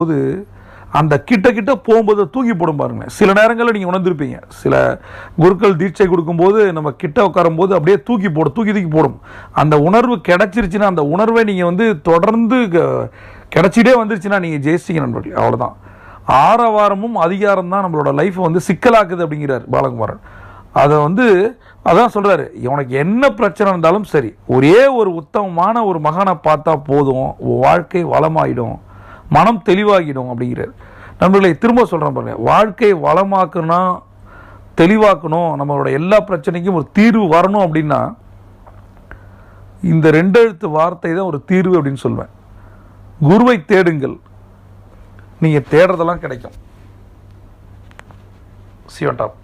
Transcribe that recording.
போது அந்த கிட்ட கிட்ட போகும்போது தூக்கி போடும் பாருங்க சில நேரங்களில் நீங்கள் உணர்ந்திருப்பீங்க. சில குருக்கள் தீட்சை கொடுக்கும்போது நம்ம கிட்ட உட்காரும்போது அப்படியே தூக்கி போடும் தூக்கி தூக்கி போடும். அந்த உணர்வு கிடச்சிருச்சுன்னா அந்த உணர்வை நீங்கள் வந்து தொடர்ந்து க- வந்துருச்சுன்னா நீங்கள் ஜெயிச்சிங்க நண்பர்கள். அவ்வளோதான் ஆரவாரமும் அதிகாரம் தான் நம்மளோட லைஃப்பை வந்து சிக்கலாக்குது அப்படிங்கிறார் பாலகுமாரன். அதை வந்து அதான் சொல்கிறாரு உனக்கு என்ன பிரச்சனை இருந்தாலும் சரி ஒரே ஒரு உத்தமமான ஒரு மகனை பார்த்தா போதும். உன் வாழ்க்கை வளமாயிடும். மனம் தெளிவாகிடும் அப்படிங்கிறார். நண்பர்களை திரும்ப சொல்கிறேன் பாருங்கள் வாழ்க்கை வளமாக்கணும் தெளிவாக்கணும் நம்மளோட எல்லா பிரச்சனைக்கும் ஒரு தீர்வு வரணும் அப்படின்னா இந்த ரெண்டு எழுத்து வார்த்தை தான் ஒரு தீர்வு அப்படின்னு சொல்வேன். குருவை தேடுங்கள். நீங்கள் தேடுறதெல்லாம் கிடைக்கும். சிவன் டாப்